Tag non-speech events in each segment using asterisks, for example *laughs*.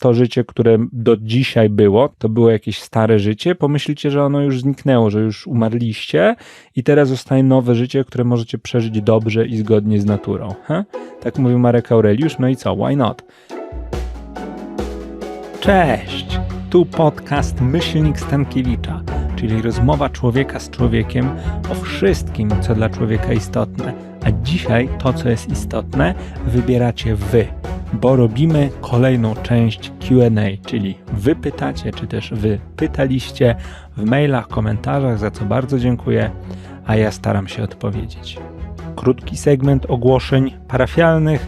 to życie, które do dzisiaj było, to było jakieś stare życie, pomyślicie, że ono już zniknęło, że już umarliście i teraz zostaje nowe życie, które możecie przeżyć dobrze i zgodnie z naturą. He? Tak mówił Marek Aureliusz, no i co, why not? Cześć! Tu podcast Myślnik Stankiewicza, czyli rozmowa człowieka z człowiekiem o wszystkim, co dla człowieka istotne. Dzisiaj to, co jest istotne, wybieracie wy, bo robimy kolejną część QA, czyli wy pytacie, czy też wy pytaliście w mailach, komentarzach, za co bardzo dziękuję, a ja staram się odpowiedzieć. Krótki segment ogłoszeń parafialnych,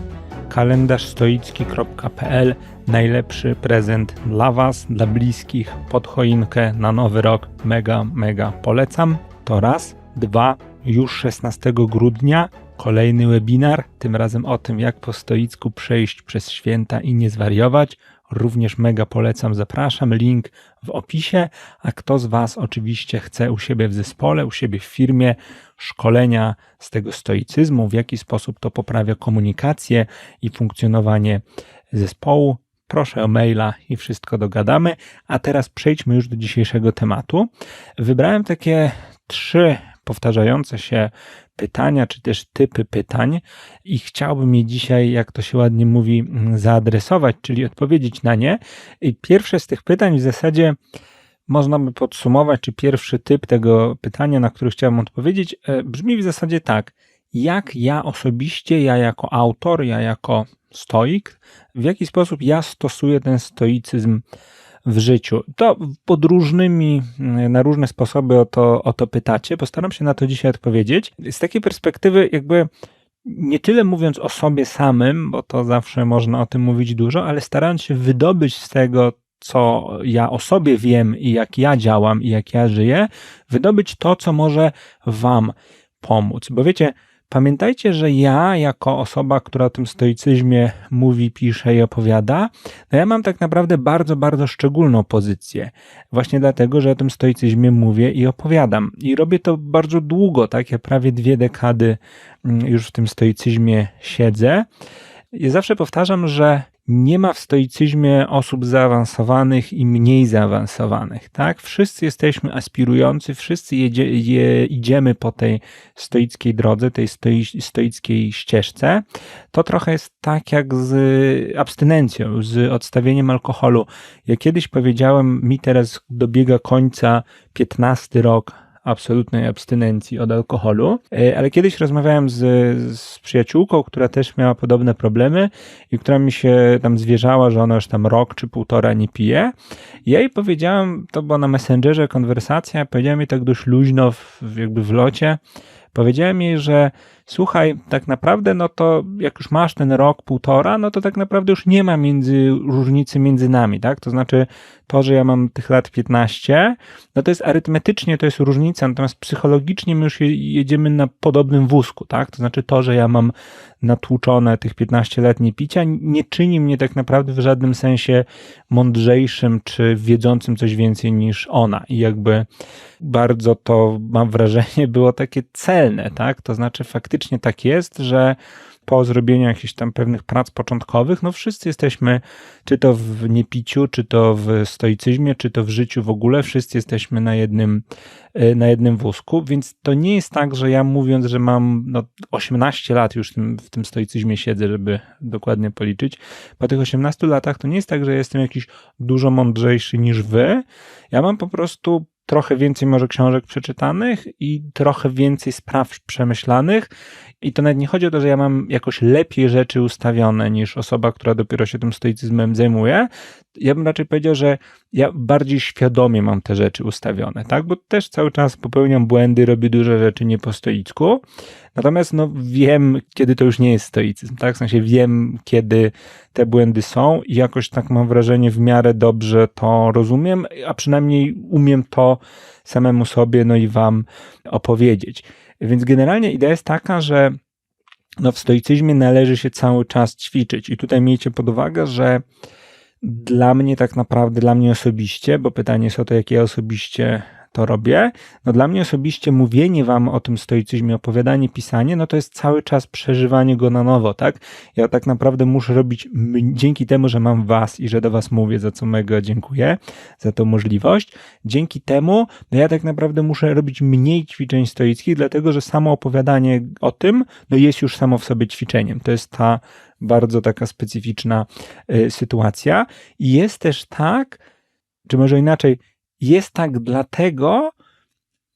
kalendarzstoicki.pl Najlepszy prezent dla Was, dla bliskich, pod choinkę na nowy rok. Mega, mega polecam. To raz. Dwa. Już 16 grudnia kolejny webinar, tym razem o tym, jak po stoicku przejść przez święta i nie zwariować. Również mega polecam, zapraszam. Link w opisie. A kto z Was oczywiście chce u siebie w zespole, u siebie w firmie szkolenia z tego stoicyzmu, w jaki sposób to poprawia komunikację i funkcjonowanie zespołu, proszę o maila i wszystko dogadamy. A teraz przejdźmy już do dzisiejszego tematu. Wybrałem takie trzy powtarzające się pytania, czy też typy pytań i chciałbym je dzisiaj, jak to się ładnie mówi, zaadresować, czyli odpowiedzieć na nie. I pierwsze z tych pytań w zasadzie można by podsumować, czy pierwszy typ tego pytania, na który chciałem odpowiedzieć, brzmi w zasadzie tak. Jak ja osobiście, ja jako autor, ja jako stoik, w jaki sposób ja stosuję ten stoicyzm w życiu. To pod różnymi, na różne sposoby o to, o to pytacie. Postaram się na to dzisiaj odpowiedzieć. Z takiej perspektywy, jakby nie tyle mówiąc o sobie samym, bo to zawsze można o tym mówić dużo, ale starając się wydobyć z tego, co ja o sobie wiem i jak ja działam i jak ja żyję, wydobyć to, co może Wam pomóc. Bo wiecie, Pamiętajcie, że ja, jako osoba, która o tym stoicyzmie mówi, pisze i opowiada, no ja mam tak naprawdę bardzo, bardzo szczególną pozycję. Właśnie dlatego, że o tym stoicyzmie mówię i opowiadam. I robię to bardzo długo, tak? Ja prawie dwie dekady mm, już w tym stoicyzmie siedzę. I zawsze powtarzam, że nie ma w stoicyzmie osób zaawansowanych i mniej zaawansowanych, tak? Wszyscy jesteśmy aspirujący, wszyscy jedzie, je, idziemy po tej stoickiej drodze, tej stoi, stoickiej ścieżce. To trochę jest tak jak z abstynencją, z odstawieniem alkoholu. Ja kiedyś powiedziałem, mi teraz dobiega końca 15 rok absolutnej abstynencji od alkoholu, e, ale kiedyś rozmawiałem z, z przyjaciółką, która też miała podobne problemy i która mi się tam zwierzała, że ona już tam rok czy półtora nie pije. Ja jej powiedziałem, to była na Messengerze konwersacja, powiedziałem jej tak dość luźno, w, jakby w locie, powiedziałem jej, że słuchaj, tak naprawdę, no to jak już masz ten rok, półtora, no to tak naprawdę już nie ma między, różnicy między nami, tak? To znaczy to, że ja mam tych lat 15, no to jest arytmetycznie to jest różnica, natomiast psychologicznie my już jedziemy na podobnym wózku, tak? To znaczy to, że ja mam natłuczone tych 15 lat niepicia, nie czyni mnie tak naprawdę w żadnym sensie mądrzejszym czy wiedzącym coś więcej niż ona. I jakby bardzo to, mam wrażenie, było takie celne, tak? To znaczy faktycznie tak jest, że po zrobieniu jakichś tam pewnych prac początkowych, no wszyscy jesteśmy, czy to w niepiciu, czy to w stoicyzmie, czy to w życiu w ogóle, wszyscy jesteśmy na jednym, e, na jednym wózku, więc to nie jest tak, że ja mówiąc, że mam no, 18 lat już tym, w tym stoicyzmie siedzę, żeby dokładnie policzyć, po tych 18 latach to nie jest tak, że jestem jakiś dużo mądrzejszy niż wy, ja mam po prostu trochę więcej może książek przeczytanych i trochę więcej spraw przemyślanych. I to nawet nie chodzi o to, że ja mam jakoś lepiej rzeczy ustawione niż osoba, która dopiero się tym stoicyzmem zajmuje. Ja bym raczej powiedział, że ja bardziej świadomie mam te rzeczy ustawione, tak? Bo też cały czas popełniam błędy, robię duże rzeczy nie po stoicku. Natomiast no, wiem, kiedy to już nie jest stoicyzm, tak? W sensie wiem, kiedy te błędy są i jakoś tak mam wrażenie w miarę dobrze to rozumiem, a przynajmniej umiem to samemu sobie, no i wam opowiedzieć. Więc generalnie idea jest taka, że no w stoicyzmie należy się cały czas ćwiczyć i tutaj miejcie pod uwagę, że dla mnie tak naprawdę, dla mnie osobiście, bo pytanie jest o to, jak ja osobiście to robię, no dla mnie osobiście mówienie wam o tym stoicyzmie, opowiadanie, pisanie, no to jest cały czas przeżywanie go na nowo, tak? Ja tak naprawdę muszę robić dzięki temu, że mam was i że do was mówię, za co mega dziękuję, za tą możliwość. Dzięki temu, no ja tak naprawdę muszę robić mniej ćwiczeń stoickich, dlatego że samo opowiadanie o tym, no jest już samo w sobie ćwiczeniem. To jest ta bardzo taka specyficzna y, sytuacja. I jest też tak, czy może inaczej, jest tak dlatego,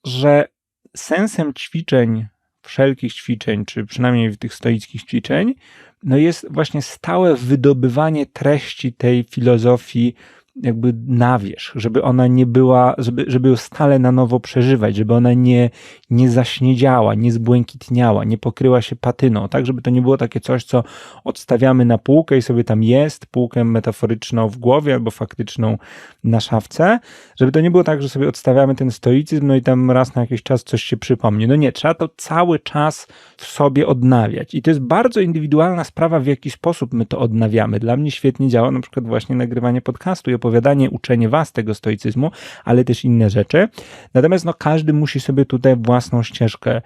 że sensem ćwiczeń, wszelkich ćwiczeń, czy przynajmniej tych stoickich ćwiczeń, no jest właśnie stałe wydobywanie treści tej filozofii jakby na wierzch, żeby ona nie była, żeby, żeby ją stale na nowo przeżywać, żeby ona nie, nie zaśniedziała, nie zbłękitniała, nie pokryła się patyną, tak, żeby to nie było takie coś, co odstawiamy na półkę i sobie tam jest, półkę metaforyczną w głowie albo faktyczną na szafce, żeby to nie było tak, że sobie odstawiamy ten stoicyzm, no i tam raz na jakiś czas coś się przypomni. No nie, trzeba to cały czas w sobie odnawiać i to jest bardzo indywidualna sprawa, w jaki sposób my to odnawiamy. Dla mnie świetnie działa na przykład właśnie nagrywanie podcastu i opowiadanie, uczenie was tego stoicyzmu, ale też inne rzeczy. Natomiast no, każdy musi sobie tutaj własną ścieżkę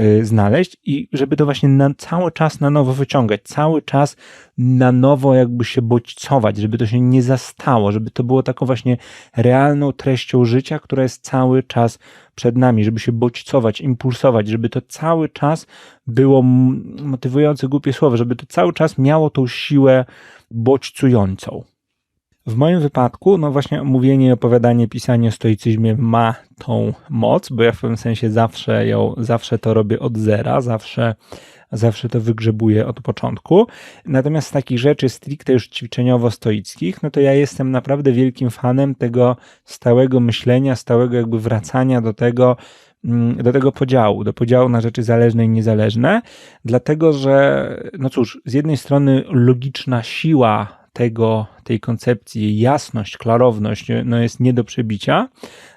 y, znaleźć i żeby to właśnie na, cały czas na nowo wyciągać, cały czas na nowo jakby się bodźcować, żeby to się nie zastało, żeby to było taką właśnie realną treścią życia, która jest cały czas przed nami, żeby się bodźcować, impulsować, żeby to cały czas było motywujące głupie słowo, żeby to cały czas miało tą siłę bodźcującą. W moim wypadku, no właśnie mówienie, opowiadanie, pisanie o stoicyzmie ma tą moc, bo ja w pewnym sensie zawsze ją, zawsze to robię od zera, zawsze, zawsze to wygrzebuję od początku. Natomiast z takich rzeczy stricte już ćwiczeniowo-stoickich, no to ja jestem naprawdę wielkim fanem tego stałego myślenia, stałego jakby wracania do tego, mm, do tego podziału, do podziału na rzeczy zależne i niezależne, dlatego że, no cóż, z jednej strony logiczna siła tego, tej koncepcji, jasność, klarowność no jest nie do przebicia.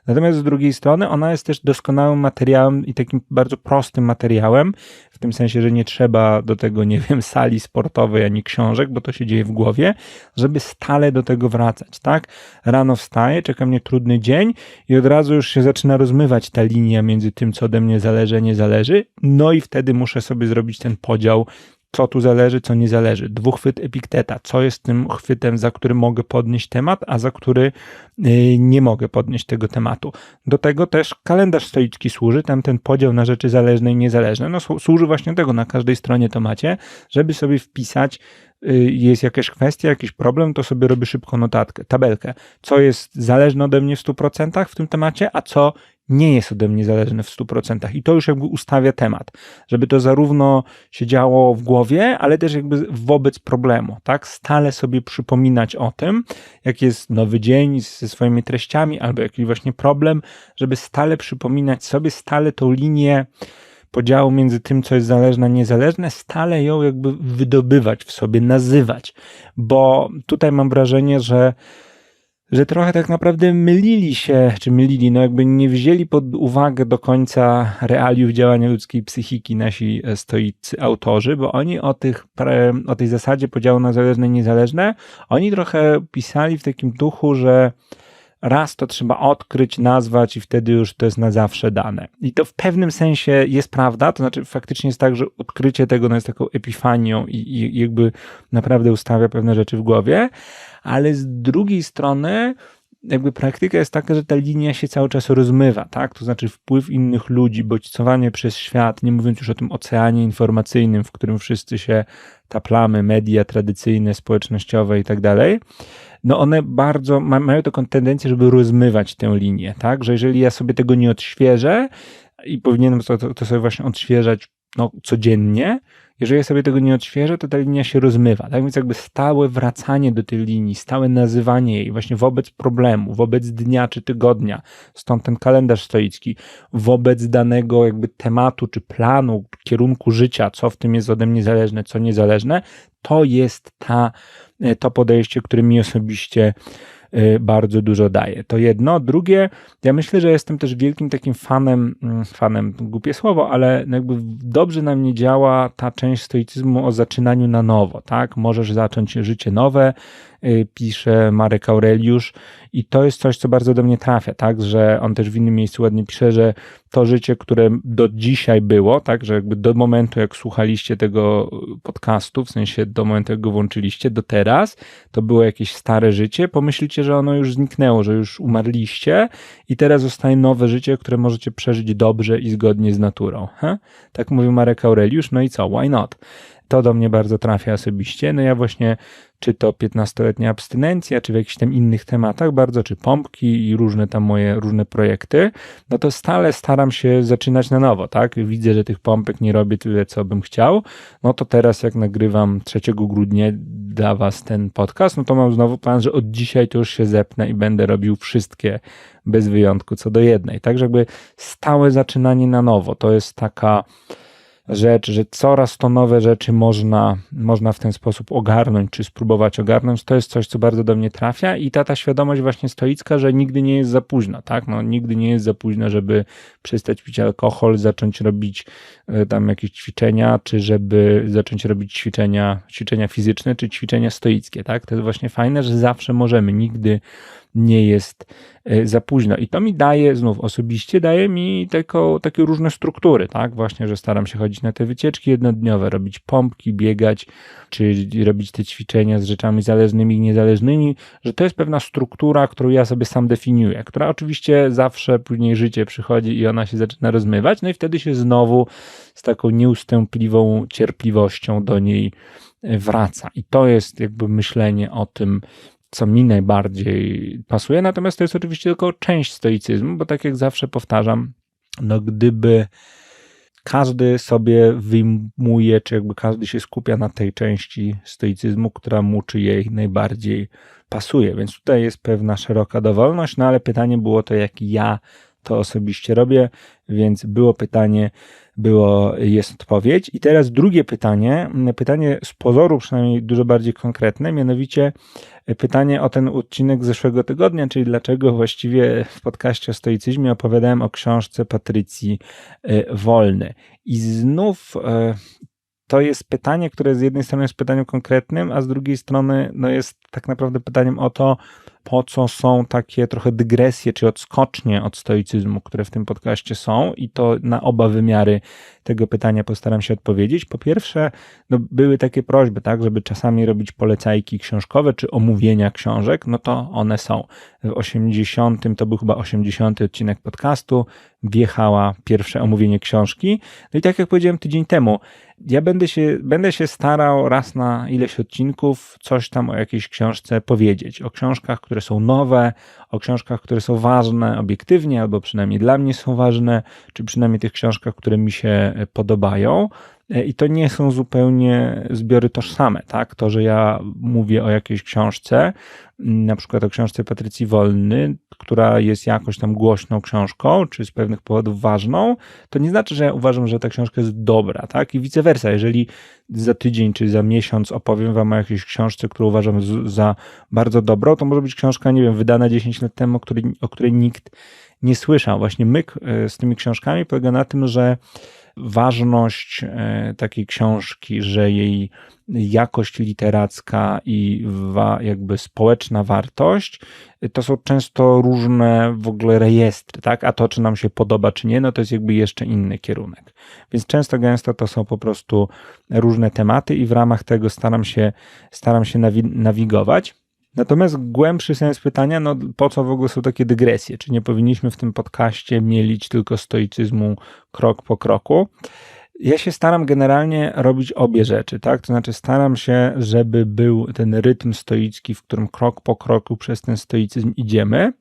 Natomiast z drugiej strony ona jest też doskonałym materiałem i takim bardzo prostym materiałem, w tym sensie, że nie trzeba do tego, nie wiem, sali sportowej ani książek, bo to się dzieje w głowie, żeby stale do tego wracać, tak? Rano wstaję, czeka mnie trudny dzień i od razu już się zaczyna rozmywać ta linia między tym, co ode mnie zależy, nie zależy, no i wtedy muszę sobie zrobić ten podział co tu zależy, co nie zależy. Dwuchwyt epikteta, co jest tym chwytem, za który mogę podnieść temat, a za który y, nie mogę podnieść tego tematu. Do tego też kalendarz stoicki służy, tam ten podział na rzeczy zależne i niezależne, no służy właśnie tego, na każdej stronie to macie, żeby sobie wpisać y, jest jakaś kwestia, jakiś problem, to sobie robię szybko notatkę, tabelkę. Co jest zależne ode mnie w 100% w tym temacie, a co nie jest ode mnie zależne w 100%. I to już jakby ustawia temat, żeby to zarówno się działo w głowie, ale też jakby wobec problemu, tak? Stale sobie przypominać o tym, jak jest nowy dzień ze swoimi treściami, albo jakiś właśnie problem, żeby stale przypominać sobie, stale tą linię podziału między tym, co jest zależne, niezależne, stale ją jakby wydobywać w sobie, nazywać, bo tutaj mam wrażenie, że że trochę tak naprawdę mylili się, czy mylili, no jakby nie wzięli pod uwagę do końca realiów działania ludzkiej psychiki nasi e, stoicy autorzy, bo oni o, tych, o tej zasadzie podziału na zależne i niezależne, oni trochę pisali w takim duchu, że raz to trzeba odkryć, nazwać i wtedy już to jest na zawsze dane. I to w pewnym sensie jest prawda, to znaczy faktycznie jest tak, że odkrycie tego no jest taką epifanią i, i jakby naprawdę ustawia pewne rzeczy w głowie, ale z drugiej strony jakby praktyka jest taka, że ta linia się cały czas rozmywa, tak? To znaczy wpływ innych ludzi, bodźcowanie przez świat, nie mówiąc już o tym oceanie informacyjnym, w którym wszyscy się taplamy, media tradycyjne, społecznościowe i tak dalej, no one bardzo ma, mają taką tendencję, żeby rozmywać tę linię, tak? Że jeżeli ja sobie tego nie odświeżę i powinienem to, to, to sobie właśnie odświeżać no, codziennie, jeżeli ja sobie tego nie odświeżę, to ta linia się rozmywa. Tak więc jakby stałe wracanie do tej linii, stałe nazywanie jej właśnie wobec problemu, wobec dnia czy tygodnia, stąd ten kalendarz stoicki, wobec danego jakby tematu czy planu, kierunku życia, co w tym jest ode mnie zależne, co niezależne, to jest ta, to podejście, które mi osobiście Y, bardzo dużo daje. To jedno. Drugie, ja myślę, że jestem też wielkim takim fanem, mm, fanem, głupie słowo, ale jakby dobrze na mnie działa ta część stoicyzmu o zaczynaniu na nowo, tak? Możesz zacząć życie nowe, pisze Marek Aureliusz i to jest coś, co bardzo do mnie trafia, tak, że on też w innym miejscu ładnie pisze, że to życie, które do dzisiaj było, tak, że jakby do momentu, jak słuchaliście tego podcastu, w sensie do momentu, jak go włączyliście, do teraz, to było jakieś stare życie, pomyślcie, że ono już zniknęło, że już umarliście i teraz zostaje nowe życie, które możecie przeżyć dobrze i zgodnie z naturą. Tak mówił Marek Aureliusz, no i co, why not? To do mnie bardzo trafia osobiście. No ja właśnie, czy to 15-letnia abstynencja, czy w jakichś tam innych tematach bardzo, czy pompki i różne tam moje różne projekty, no to stale staram się zaczynać na nowo, tak? Widzę, że tych pompek nie robię tyle, co bym chciał. No to teraz, jak nagrywam 3 grudnia dla Was ten podcast, no to mam znowu plan, że od dzisiaj to już się zepnę i będę robił wszystkie bez wyjątku co do jednej. Tak, jakby stałe zaczynanie na nowo. To jest taka rzecz, że coraz to nowe rzeczy można, można w ten sposób ogarnąć, czy spróbować ogarnąć, to jest coś, co bardzo do mnie trafia i ta, ta świadomość właśnie stoicka, że nigdy nie jest za późno, tak? No, nigdy nie jest za późno, żeby przestać pić alkohol, zacząć robić tam jakieś ćwiczenia, czy żeby zacząć robić ćwiczenia, ćwiczenia fizyczne, czy ćwiczenia stoickie, tak? To jest właśnie fajne, że zawsze możemy, nigdy nie jest e, za późno. I to mi daje, znów osobiście, daje mi tako, takie różne struktury, tak? Właśnie, że staram się chodzić na te wycieczki jednodniowe, robić pompki, biegać, czy robić te ćwiczenia z rzeczami zależnymi i niezależnymi, że to jest pewna struktura, którą ja sobie sam definiuję, która oczywiście zawsze później życie przychodzi i ona się zaczyna rozmywać, no i wtedy się znowu z taką nieustępliwą cierpliwością do niej wraca. I to jest jakby myślenie o tym, co mi najbardziej pasuje. Natomiast to jest oczywiście tylko część stoicyzmu, bo tak jak zawsze powtarzam, no gdyby każdy sobie wyjmuje, czy jakby każdy się skupia na tej części stoicyzmu, która mu czy jej najbardziej pasuje. Więc tutaj jest pewna szeroka dowolność, no ale pytanie było to, jak ja to osobiście robię, więc było pytanie, było, jest odpowiedź. I teraz drugie pytanie, pytanie z pozoru przynajmniej dużo bardziej konkretne, mianowicie pytanie o ten odcinek zeszłego tygodnia, czyli dlaczego właściwie w podcaście o stoicyzmie opowiadałem o książce Patrycji e, Wolny. I znów e, to jest pytanie, które z jednej strony jest pytaniem konkretnym, a z drugiej strony no jest tak naprawdę pytaniem o to, po co są takie trochę dygresje czy odskocznie od stoicyzmu, które w tym podcaście są, i to na oba wymiary tego pytania postaram się odpowiedzieć. Po pierwsze, no, były takie prośby, tak, żeby czasami robić polecajki książkowe czy omówienia książek, no to one są. W 80, to był chyba 80 odcinek podcastu, wjechała pierwsze omówienie książki. No i tak jak powiedziałem tydzień temu, ja będę się, będę się starał raz na ileś odcinków coś tam o jakiejś książce powiedzieć. O książkach, które są nowe, o książkach, które są ważne obiektywnie, albo przynajmniej dla mnie są ważne, czy przynajmniej tych książkach, które mi się podobają. E, I to nie są zupełnie zbiory tożsame, tak? To, że ja mówię o jakiejś książce, na przykład o książce Patrycji Wolny, która jest jakoś tam głośną książką, czy z pewnych powodów ważną, to nie znaczy, że ja uważam, że ta książka jest dobra, tak? I vice versa. Jeżeli za tydzień czy za miesiąc opowiem wam o jakiejś książce, którą uważam za bardzo dobrą, to może być książka, nie wiem, wydana 10 lat temu, o której, o której nikt nie słyszał. Właśnie myk e, z tymi książkami polega na tym, że ważność e, takiej książki, że jej jakość literacka i wa, jakby społeczna wartość, to są często różne w ogóle rejestry, tak? A to, czy nam się podoba, czy nie, no to jest jakby jeszcze inny kierunek. Więc często, gęsto to są po prostu różne tematy i w ramach tego staram się, staram się nawigować. Natomiast głębszy sens pytania, no po co w ogóle są takie dygresje? Czy nie powinniśmy w tym podcaście mielić tylko stoicyzmu krok po kroku? Ja się staram generalnie robić obie rzeczy, tak? To znaczy staram się, żeby był ten rytm stoicki, w którym krok po kroku przez ten stoicyzm idziemy.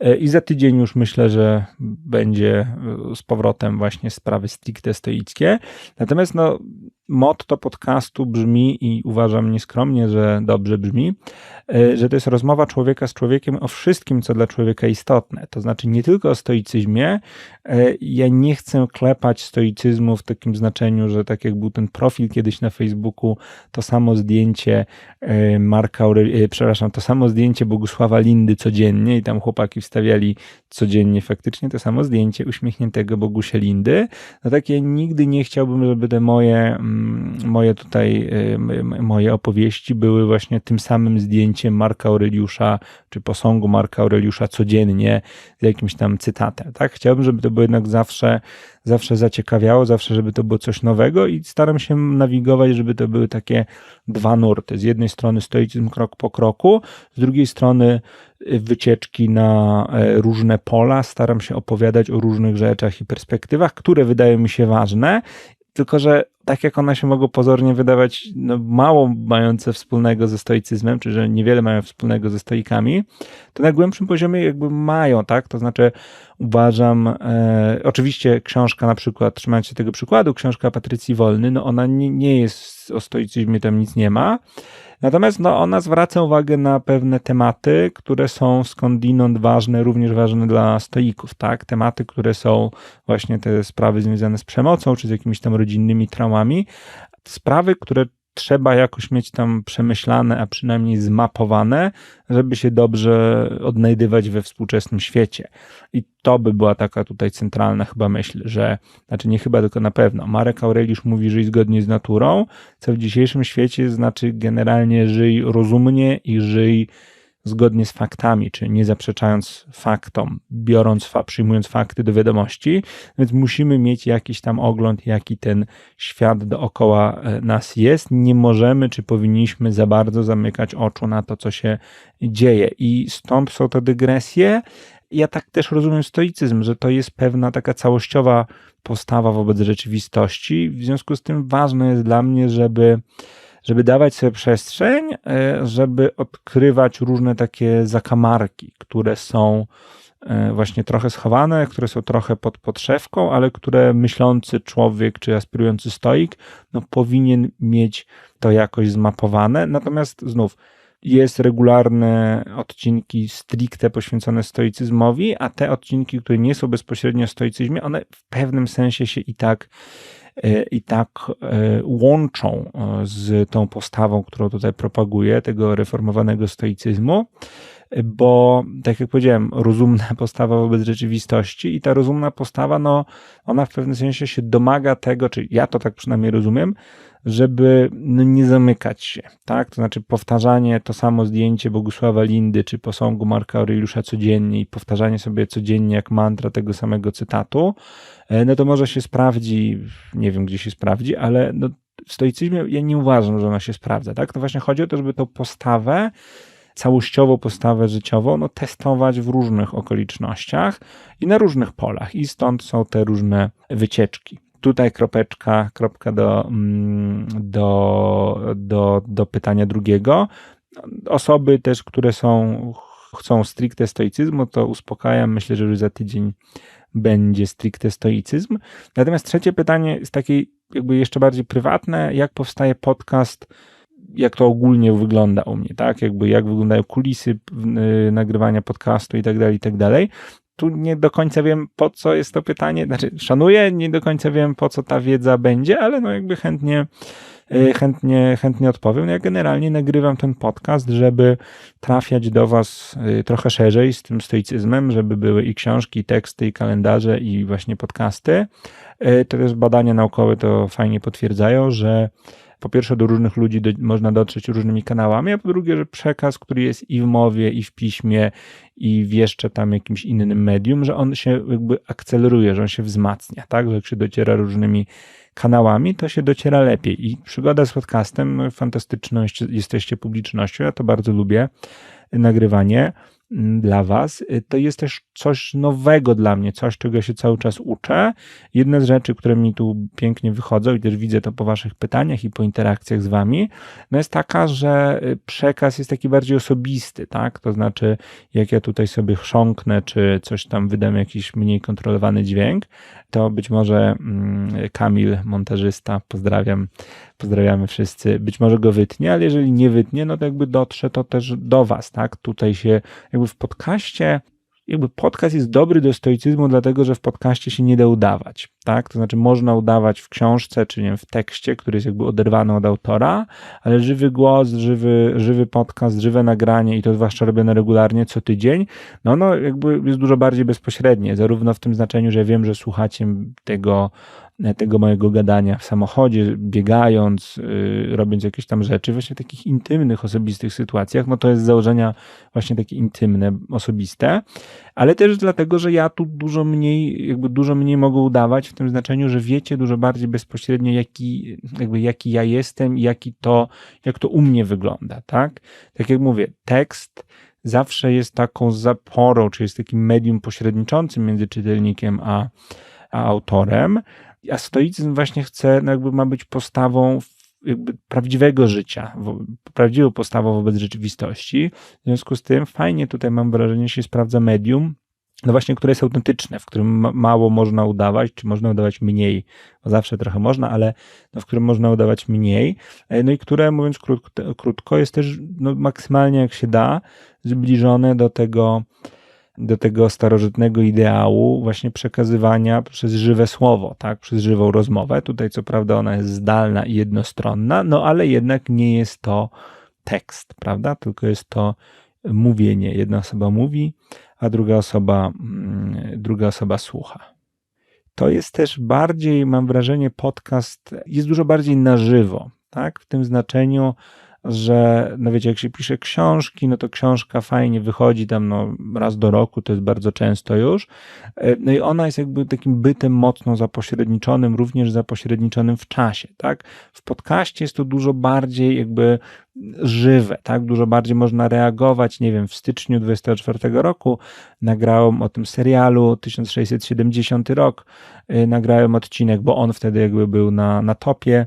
E, I za tydzień już myślę, że będzie e, z powrotem właśnie sprawy stricte stoickie. Natomiast no, motto podcastu brzmi i uważam nieskromnie, że dobrze brzmi, e, że to jest rozmowa człowieka z człowiekiem o wszystkim, co dla człowieka istotne. To znaczy nie tylko o stoicyzmie. E, ja nie chcę klepać stoicyzmu w takim znaczeniu, że tak jak był ten profil kiedyś na Facebooku, to samo zdjęcie e, Marka przepraszam, to samo zdjęcie Bogusława Lindy codziennie i tam chłopaki wstawiali codziennie faktycznie to samo zdjęcie uśmiechniętego Bogusia Lindy. No takie nigdy nie chciałbym, żeby te moje, mm, moje tutaj, y, moje opowieści były właśnie tym samym zdjęciem Marka Aureliusza, czy posągu Marka Aureliusza codziennie z jakimś tam cytatem, tak? Chciałbym, żeby to było jednak zawsze zawsze zaciekawiało, zawsze, żeby to było coś nowego i staram się nawigować, żeby to były takie dwa nurty. Z jednej strony stoicyzm krok po kroku, z drugiej strony y, wycieczki na e, różne pola. Staram się opowiadać o różnych rzeczach i perspektywach, które wydają mi się ważne tylko, że tak jak one się mogą pozornie wydawać no, mało mające wspólnego ze stoicyzmem, czy że niewiele mają wspólnego ze stoikami, to na głębszym poziomie jakby mają, tak? To znaczy uważam, e, oczywiście książka na przykład, trzymając się tego przykładu, książka Patrycji Wolny, no ona nie, nie jest o stoicyzmie, tam nic nie ma, Natomiast no, ona zwraca uwagę na pewne tematy, które są skądinąd ważne, również ważne dla stoików, tak? Tematy, które są właśnie te sprawy związane z przemocą, czy z jakimiś tam rodzinnymi traumami. Sprawy, które trzeba jakoś mieć tam przemyślane, a przynajmniej zmapowane, żeby się dobrze odnajdywać we współczesnym świecie. I to by była taka tutaj centralna chyba myśl, że, znaczy nie chyba, tylko na pewno, Marek Aureliusz mówi żyj zgodnie z naturą, co w dzisiejszym świecie znaczy generalnie żyj rozumnie i żyj zgodnie z faktami, czy nie zaprzeczając faktom, biorąc, przyjmując fakty do wiadomości, więc musimy mieć jakiś tam ogląd, jaki ten świat dookoła e, nas jest. Nie możemy, czy powinniśmy za bardzo zamykać oczu na to, co się dzieje. I stąd są to dygresje. Ja tak też rozumiem stoicyzm, że to jest pewna taka całościowa postawa wobec rzeczywistości. W związku z tym ważne jest dla mnie, żeby żeby dawać sobie przestrzeń, e, żeby odkrywać różne takie zakamarki, które są e, właśnie trochę schowane, które są trochę pod podszewką, ale które myślący człowiek czy aspirujący stoik no, powinien mieć to jakoś zmapowane. Natomiast znów jest regularne odcinki stricte poświęcone stoicyzmowi, a te odcinki, które nie są bezpośrednio o stoicyzmie, one w pewnym sensie się i tak i tak e, łączą e, z tą postawą, którą tutaj propaguję, tego reformowanego stoicyzmu, bo tak jak powiedziałem, rozumna *laughs* postawa wobec rzeczywistości i ta rozumna postawa, no, ona w pewnym sensie się domaga tego, czy ja to tak przynajmniej rozumiem, żeby no, nie zamykać się, tak? To znaczy powtarzanie to samo zdjęcie Bogusława Lindy czy posągu Marka Aureliusza codziennie i powtarzanie sobie codziennie jak mantra tego samego cytatu, e, no to może się sprawdzi, nie wiem gdzie się sprawdzi, ale no, w stoicyzmie ja nie uważam, że ona się sprawdza, tak? To właśnie chodzi o to, żeby tą postawę całościową postawę życiową no, testować w różnych okolicznościach i na różnych polach. I stąd są te różne wycieczki tutaj kropeczka, kropka do, mm, do, do, do pytania drugiego. Osoby też, które są, chcą stricte stoicyzmu, to uspokajam. Myślę, że już za tydzień będzie stricte stoicyzm. Natomiast trzecie pytanie jest takie jakby jeszcze bardziej prywatne. Jak powstaje podcast? Jak to ogólnie wygląda u mnie, tak? Jakby jak wyglądają kulisy y, nagrywania podcastu i tak dalej, i tak dalej tu nie do końca wiem, po co jest to pytanie. Znaczy, szanuję, nie do końca wiem, po co ta wiedza będzie, ale no jakby chętnie, e, chętnie, chętnie odpowiem. Ja generalnie nagrywam ten podcast, żeby trafiać do Was e, trochę szerzej z tym stoicyzmem, żeby były i książki, i teksty, i kalendarze, i właśnie podcasty. To też badania naukowe to fajnie potwierdzają, że po pierwsze do różnych ludzi do, można dotrzeć różnymi kanałami, a po drugie, że przekaz, który jest i w mowie, i w piśmie, i w jeszcze tam jakimś innym medium, że on się jakby akceleruje, że on się wzmacnia, tak? Że jak się dociera różnymi kanałami, to się dociera lepiej. I przygoda z podcastem, no, fantastyczność, jesteście publicznością, ja to bardzo lubię, nagrywanie dla Was, y, to jest też coś nowego dla mnie, coś, czego się cały czas uczę. Jedna z rzeczy, które mi tu pięknie wychodzą i też widzę to po Waszych pytaniach i po interakcjach z Wami, no jest taka, że y, przekaz jest taki bardziej osobisty, tak? To znaczy, jak ja tutaj sobie chrząknę, czy coś tam wydam jakiś mniej kontrolowany dźwięk, to być może mm, Kamil, montażysta, pozdrawiam, pozdrawiamy wszyscy, być może go wytnie, ale jeżeli nie wytnie, no to jakby dotrze to też do Was, tak? Tutaj się jakby w podcaście jakby podcast jest dobry do stoicyzmu, dlatego że w podcaście się nie da udawać, tak? To znaczy można udawać w książce, czy nie wiem, w tekście, który jest jakby oderwany od autora, ale żywy głos, żywy, żywy podcast, żywe nagranie i to zwłaszcza robione regularnie co tydzień, no no jakby jest dużo bardziej bezpośrednie, zarówno w tym znaczeniu, że wiem, że słuchacie tego tego mojego gadania w samochodzie, biegając, yy, robiąc jakieś tam rzeczy, właśnie w takich intymnych, osobistych sytuacjach, no to jest z założenia właśnie takie intymne, osobiste, ale też dlatego, że ja tu dużo mniej, jakby dużo mniej mogę udawać w tym znaczeniu, że wiecie dużo bardziej bezpośrednio, jaki, jakby jaki ja jestem i jaki to, jak to u mnie wygląda, tak? Tak jak mówię, tekst zawsze jest taką zaporą, czy jest takim medium pośredniczącym między czytelnikiem a, a autorem, a stoicyzm właśnie chce, no jakby ma być postawą jakby prawdziwego życia, prawdziwą postawą wobec rzeczywistości. W związku z tym fajnie tutaj mam wrażenie, się sprawdza medium, no właśnie, które jest autentyczne, w którym mało można udawać, czy można udawać mniej, bo zawsze trochę można, ale no, w którym można udawać mniej, e, no i które, mówiąc krótko, krótko jest też no, maksymalnie jak się da, zbliżone do tego, do tego starożytnego ideału właśnie przekazywania przez żywe słowo, tak, przez żywą rozmowę. Tutaj co prawda ona jest zdalna i jednostronna, no ale jednak nie jest to tekst, prawda, tylko jest to mówienie. Jedna osoba mówi, a druga osoba, mm, druga osoba słucha. To jest też bardziej, mam wrażenie, podcast jest dużo bardziej na żywo, tak, w tym znaczeniu, że no wiecie, jak się pisze książki, no to książka fajnie wychodzi tam no, raz do roku, to jest bardzo często już. E, no i ona jest jakby takim bytem mocno zapośredniczonym, również zapośredniczonym w czasie, tak? W podcaście jest to dużo bardziej jakby żywe, tak? Dużo bardziej można reagować. Nie wiem, w styczniu 24 roku nagrałem o tym serialu 1670 rok, e, nagrałem odcinek, bo on wtedy jakby był na, na topie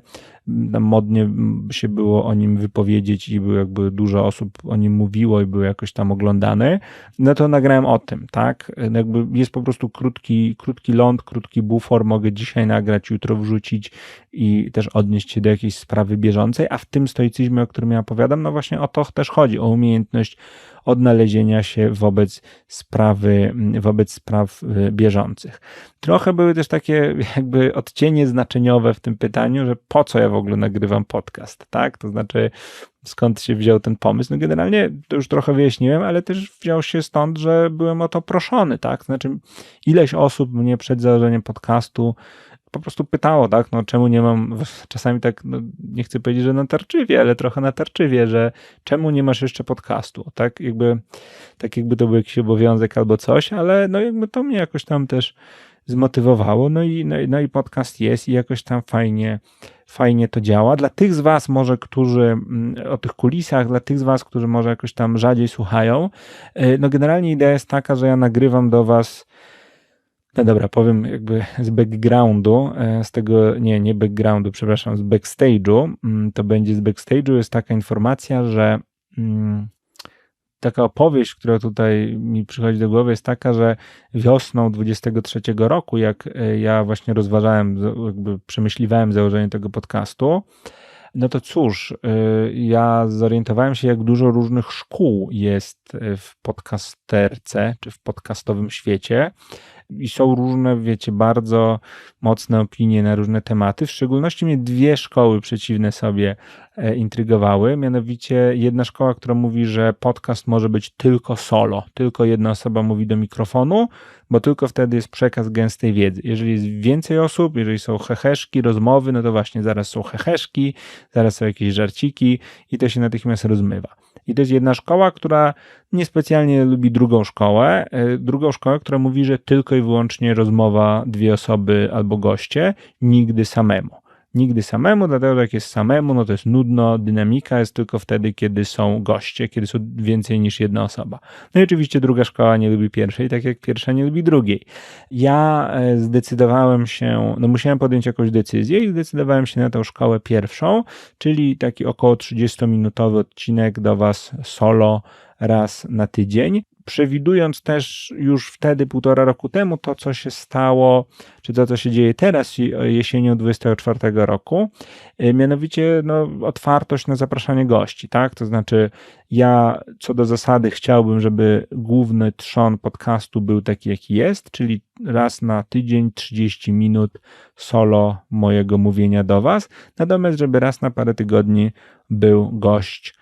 modnie się było o nim wypowiedzieć i było jakby dużo osób o nim mówiło i był jakoś tam oglądany, no to nagrałem o tym, tak? Jakby jest po prostu krótki, krótki ląd, krótki bufor, mogę dzisiaj nagrać, jutro wrzucić i też odnieść się do jakiejś sprawy bieżącej, a w tym stoicyzmie, o którym ja opowiadam, no właśnie o to też chodzi, o umiejętność odnalezienia się wobec sprawy, wobec spraw y, bieżących. Trochę były też takie jakby odcienie znaczeniowe w tym pytaniu, że po co ja w ogóle nagrywam podcast, tak? To znaczy, skąd się wziął ten pomysł? No generalnie to już trochę wyjaśniłem, ale też wziął się stąd, że byłem o to proszony, tak? Znaczy, ileś osób mnie przed założeniem podcastu po prostu pytało, tak, no czemu nie mam, *laughs* czasami tak, no, nie chcę powiedzieć, że natarczywie, ale trochę natarczywie, że czemu nie masz jeszcze podcastu, tak, jakby, tak jakby to był jakiś obowiązek albo coś, ale no jakby to mnie jakoś tam też zmotywowało, no i, no, no i podcast jest i jakoś tam fajnie, fajnie to działa. Dla tych z Was może, którzy mm, o tych kulisach, dla tych z Was, którzy może jakoś tam rzadziej słuchają, y, no generalnie idea jest taka, że ja nagrywam do Was no dobra, powiem jakby z backgroundu, e, z tego, nie, nie backgroundu, przepraszam, z backstage'u. Mm, to będzie z backstage'u jest taka informacja, że mm, taka opowieść, która tutaj mi przychodzi do głowy, jest taka, że wiosną 23 roku, jak e, ja właśnie rozważałem, jakby przemyśliwałem założenie tego podcastu, no to cóż, e, ja zorientowałem się, jak dużo różnych szkół jest w podcasterce, czy w podcastowym świecie i są różne, wiecie, bardzo mocne opinie na różne tematy. W szczególności mnie dwie szkoły przeciwne sobie e, intrygowały. Mianowicie jedna szkoła, która mówi, że podcast może być tylko solo, tylko jedna osoba mówi do mikrofonu, bo tylko wtedy jest przekaz gęstej wiedzy. Jeżeli jest więcej osób, jeżeli są heheszki, rozmowy, no to właśnie zaraz są heheszki, zaraz są jakieś żarciki i to się natychmiast rozmywa. I to jest jedna szkoła, która niespecjalnie lubi drugą szkołę. E, drugą szkołę, która mówi, że tylko i wyłącznie rozmowa dwie osoby albo goście, nigdy samemu nigdy samemu, dlatego że jak jest samemu, no to jest nudno, dynamika jest tylko wtedy, kiedy są goście, kiedy są więcej niż jedna osoba. No i oczywiście druga szkoła nie lubi pierwszej, tak jak pierwsza nie lubi drugiej. Ja e, zdecydowałem się, no musiałem podjąć jakąś decyzję i zdecydowałem się na tą szkołę pierwszą, czyli taki około 30-minutowy odcinek do Was solo raz na tydzień. przewidując też już wtedy, półtora roku temu, to co się stało, czy to co się dzieje teraz, jesienią 24 roku, y, mianowicie no, otwartość na zapraszanie gości, tak? To znaczy, ja co do zasady chciałbym, żeby główny trzon podcastu był taki, jaki jest, czyli raz na tydzień 30 minut solo mojego mówienia do Was, natomiast żeby raz na parę tygodni był gość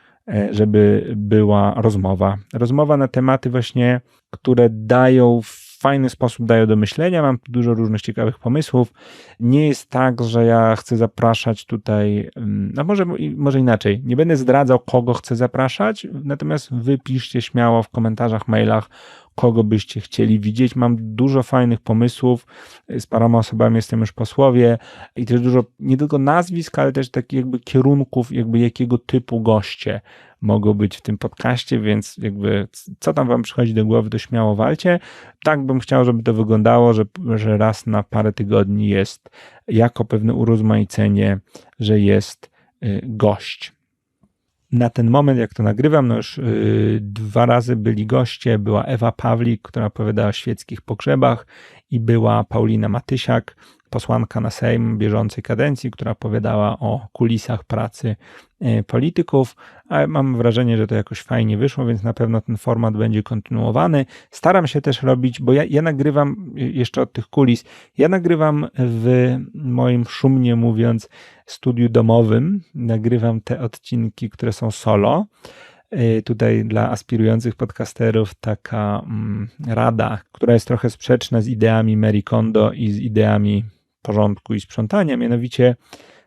żeby była rozmowa. Rozmowa na tematy właśnie, które dają w fajny sposób dają do myślenia. Mam dużo różnych ciekawych pomysłów. Nie jest tak, że ja chcę zapraszać tutaj, mm, no może, może inaczej. Nie będę zdradzał, kogo chcę zapraszać, natomiast wypiszcie śmiało w komentarzach, mailach, kogo byście chcieli widzieć. Mam dużo fajnych pomysłów. Z paroma osobami jestem już posłowie i też dużo nie tylko nazwisk, ale też takich jakby kierunków, jakby jakiego typu goście mogą być w tym podcaście, więc jakby co tam wam przychodzi do głowy, to śmiało walcie. Tak bym chciał, żeby to wyglądało, że, że raz na parę tygodni jest jako pewne urozmaicenie, że jest y, gość na ten moment, jak to nagrywam, no już yy, dwa razy byli goście. Była Ewa Pawlik, która opowiadała o świeckich pogrzebach i była Paulina Matysiak, posłanka na Sejm bieżącej kadencji, która opowiadała o kulisach pracy e, polityków, ale mam wrażenie, że to jakoś fajnie wyszło, więc na pewno ten format będzie kontynuowany. Staram się też robić, bo ja, ja nagrywam jeszcze od tych kulis, ja nagrywam w moim szumnie mówiąc studiu domowym, nagrywam te odcinki, które są solo. E, tutaj dla aspirujących podcasterów taka mm, rada, która jest trochę sprzeczna z ideami Mary Kondo i z ideami porządku i sprzątania. Mianowicie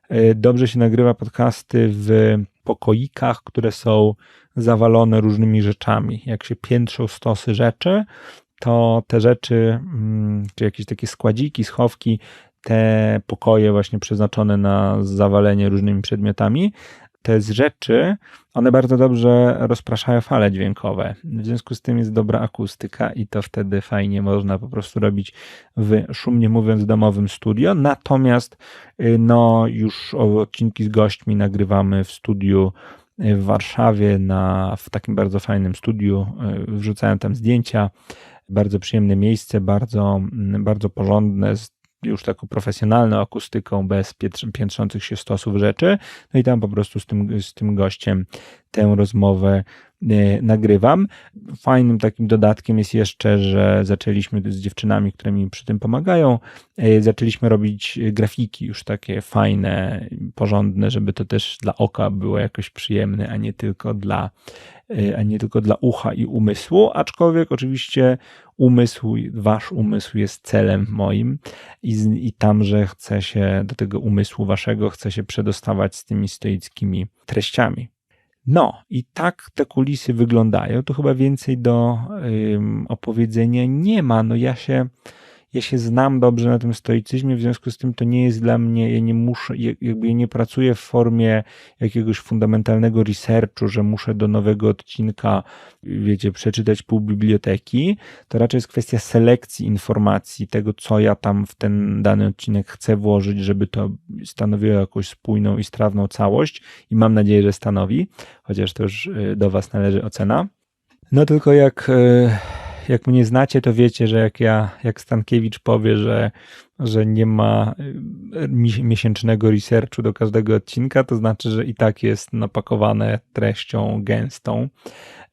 e, dobrze się nagrywa podcasty w pokoikach, które są zawalone różnymi rzeczami. Jak się piętrzą stosy rzeczy, to te rzeczy, mm, czy jakieś takie składziki, schowki, te pokoje właśnie przeznaczone na zawalenie różnymi przedmiotami, te z rzeczy, one bardzo dobrze rozpraszają fale dźwiękowe. W związku z tym jest dobra akustyka i to wtedy fajnie można po prostu robić w szumnie mówiąc domowym studio. Natomiast y, no już odcinki z gośćmi nagrywamy w studiu y, w Warszawie na, w takim bardzo fajnym studiu. Y, wrzucałem tam zdjęcia. Bardzo przyjemne miejsce, bardzo, mm, bardzo porządne, z już taką profesjonalną akustyką, bez piętrzących się stosów rzeczy. No i tam po prostu z tym, z tym gościem tę rozmowę nagrywam. Fajnym takim dodatkiem jest jeszcze, że zaczęliśmy z dziewczynami, które mi przy tym pomagają, e, zaczęliśmy robić grafiki już takie fajne, porządne, żeby to też dla oka było jakoś przyjemne, a nie tylko dla a nie tylko dla ucha i umysłu, aczkolwiek oczywiście umysł, wasz umysł jest celem moim i, i tam, że chcę się do tego umysłu waszego, chcę się przedostawać z tymi stoickimi treściami. No i tak te kulisy wyglądają. Tu chyba więcej do opowiedzenia nie ma. No ja się ja się znam dobrze na tym stoicyzmie, w związku z tym to nie jest dla mnie, ja nie muszę, jakby nie pracuję w formie jakiegoś fundamentalnego researchu, że muszę do nowego odcinka, wiecie, przeczytać pół biblioteki. To raczej jest kwestia selekcji informacji, tego, co ja tam w ten dany odcinek chcę włożyć, żeby to stanowiło jakąś spójną i strawną całość i mam nadzieję, że stanowi, chociaż to już y, do Was należy ocena. No tylko jak y, jak mnie znacie, to wiecie, że jak ja, jak Stankiewicz powie, że, że nie ma y, miesięcznego researchu do każdego odcinka, to znaczy, że i tak jest napakowane treścią gęstą.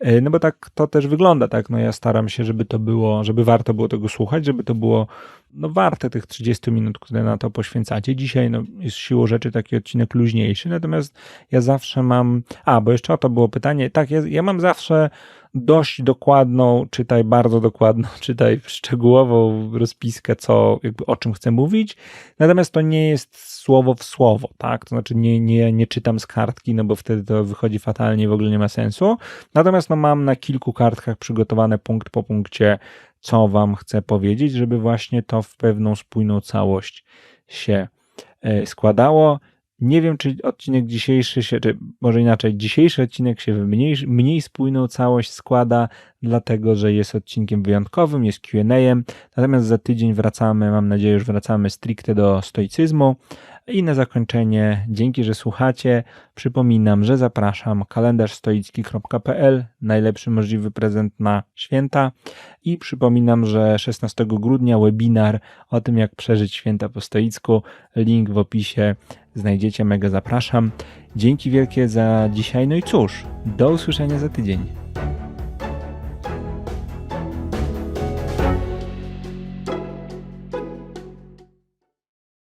Y, no bo tak to też wygląda, tak? No ja staram się, żeby to było, żeby warto było tego słuchać, żeby to było no warte tych 30 minut, które na to poświęcacie. Dzisiaj no, jest siłą rzeczy taki odcinek luźniejszy, natomiast ja zawsze mam, a bo jeszcze o to było pytanie, tak, ja, ja mam zawsze dość dokładną, czytaj bardzo dokładną, *laughs* czytaj szczegółową rozpiskę, co, jakby o czym chcę mówić. Natomiast to nie jest słowo w słowo, tak? To znaczy nie, nie, nie czytam z kartki, no bo wtedy to wychodzi fatalnie, w ogóle nie ma sensu. Natomiast no mam na kilku kartkach przygotowane punkt po punkcie, co wam chcę powiedzieć, żeby właśnie to w pewną spójną całość się e, składało. Nie wiem, czy odcinek dzisiejszy się, czy może inaczej, dzisiejszy odcinek się w mniej, mniej spójną całość składa, dlatego że jest odcinkiem wyjątkowym, jest QA. Natomiast za tydzień wracamy, mam nadzieję, już wracamy stricte do stoicyzmu. I na zakończenie, dzięki, że słuchacie. Przypominam, że zapraszam kalendarzstoicki.pl, najlepszy możliwy prezent na święta. I przypominam, że 16 grudnia webinar o tym, jak przeżyć święta po stoicku. Link w opisie znajdziecie, mega zapraszam. Dzięki wielkie za dzisiaj. No i cóż, do usłyszenia za tydzień.